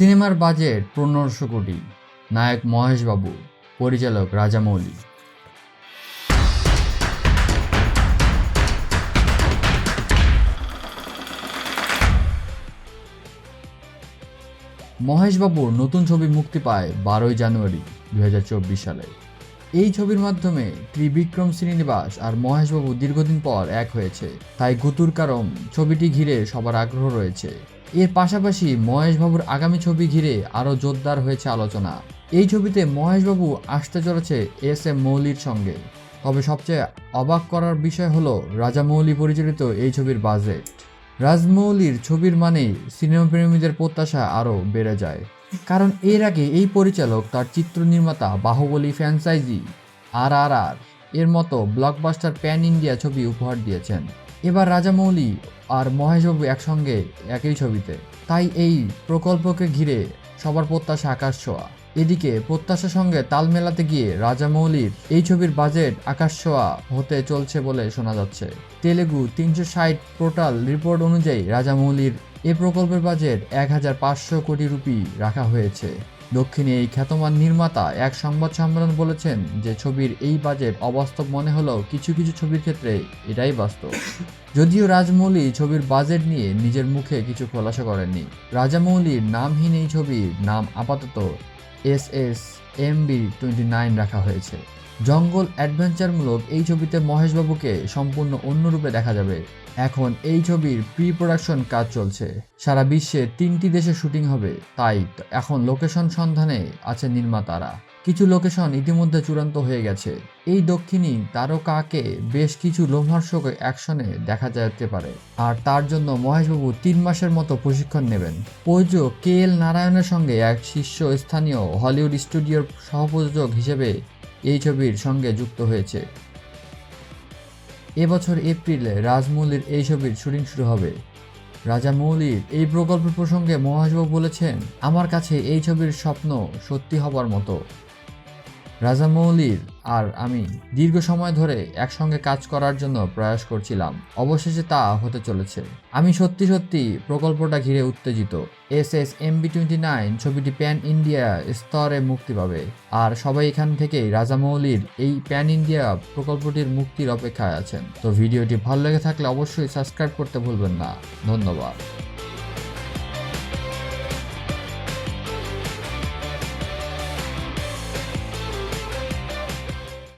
সিনেমার বাজেট পনেরোশো কোটি। নায়ক মহেশবাবু, পরিচালক রাজামৌলি মহেশবাবুর নতুন ছবি মুক্তি পায় বারোই জানুয়ারি দু হাজার চব্বিশ সালে। এই ছবির মাধ্যমে ত্রিবিক্রম শ্রীনিবাস আর মহেশবাবু দীর্ঘদিন পর এক হয়েছে। তাই গুতুর কারণ ছবিটি ঘিরে সবার আগ্রহ রয়েছে। এর পাশাপাশি মহেশবাবুর আগামী ছবি ঘিরে আরও জোরদার হয়েছে আলোচনা। এই ছবিতে মহেশবাবু আসতে চলেছে এস এম মৌলির সঙ্গে। তবে সবচেয়ে অবাক করার বিষয় হলো রাজামৌলি পরিচালিত এই ছবির বাজেট। রাজমৌলির ছবির মানেই সিনেমা প্রেমীদের প্রত্যাশা আরও বেড়ে যায়। কারণ এর আগে এই পরিচালক তার চিত্র নির্মাতা বাহুবলী ফ্র্যাঞ্চাইজি আর আর আর এর মতো ব্লকবাস্টার প্যান ইন্ডিয়া ছবি উপহার দিয়েছেন। এবার রাজামৌলি আর মহেশবাবু একসঙ্গে একই ছবিতে। তাই এই প্রকল্পকে ঘিরে সবার প্রত্যাশা আকাশ ছোঁয়া। এদিকে প্রত্যাশার সঙ্গে তাল মেলাতে গিয়ে রাজামৌলির এই ছবির বাজেট আকাশ ছোঁয়া হতে চলছে বলে শোনা যাচ্ছে। তেলেগু তিনশো ষাট পোর্টাল রিপোর্ট অনুযায়ী রাজামৌলির এ প্রকল্পের বাজেট এক হাজার পাঁচশো কোটি রুপি রাখা হয়েছে। দক্ষিণে এই খ্যাতমান নির্মাতা এক সংবাদ সম্মেলন বলেছেন যে ছবির এই বাজেট অবাস্তব মনে হলেও কিছু কিছু ছবির ক্ষেত্রে এটাই বাস্তব। যদিও রাজমৌলি ছবির বাজেট নিয়ে নিজের মুখে কিছু খোলাসা করেননি। রাজামৌলির নামহীন এই ছবির নাম আপাতত S S M B twenty nine রাখা হয়েছে। জঙ্গল অ্যাডভেঞ্চারমূলক এই ছবিতে মহেশবাবুকে সম্পূর্ণ অন্য রূপে দেখা যাবে। এখন এই ছবির প্রি প্রোডাকশন কাজ চলছে। সারা বিশ্বে তিনটি দেশে শুটিং হবে, তাই এখন লোকেশন সন্ধানে আছে নির্মাতারা। কিছু লোকেশন ইতিমধ্যে চূড়ান্ত হয়ে গেছে। এই দক্ষিণী তারকাকে বেশ কিছু লোমহর্ষক অ্যাকশনে দেখা যেতে পারে। আর তার জন্য মহেশবাবু তিন মাসের মতো প্রশিক্ষণ নেবেন। প্রযোজক কে এল নারায়ণের সঙ্গে এক শীর্ষ স্থানীয় হলিউড স্টুডিওর সহপ্রযোজক হিসেবে এই ছবির সঙ্গে যুক্ত হয়েছে। এবছর এপ্রিলে রাজমৌলির এই ছবির শুটিং শুরু হবে। রাজা মৌলির এই প্রকল্প প্রসঙ্গে মহেশবাবু বলেছেন, আমার কাছে এই ছবির স্বপ্ন সত্যি হবার মতো। রাজা মৌলির আর আমি দীর্ঘ সময় ধরে একসঙ্গে কাজ করার জন্য প্রয়াস করছিলাম। অবশেষে তা হতে চলেছে। আমি সত্যি সত্যি প্রকল্পটা ঘিরে উত্তেজিত। S S M B twenty nine ছবিটি প্যান ইন্ডিয়া স্তরে মুক্তি পাবে। আর সবাই এখান থেকেই রাজামৌলির এই প্যান ইন্ডিয়া প্রকল্পটির মুক্তির অপেক্ষায় আছেন। তো ভিডিওটি ভালো লেগে থাকলে অবশ্যই সাবস্ক্রাইব করতে ভুলবেন না। ধন্যবাদ।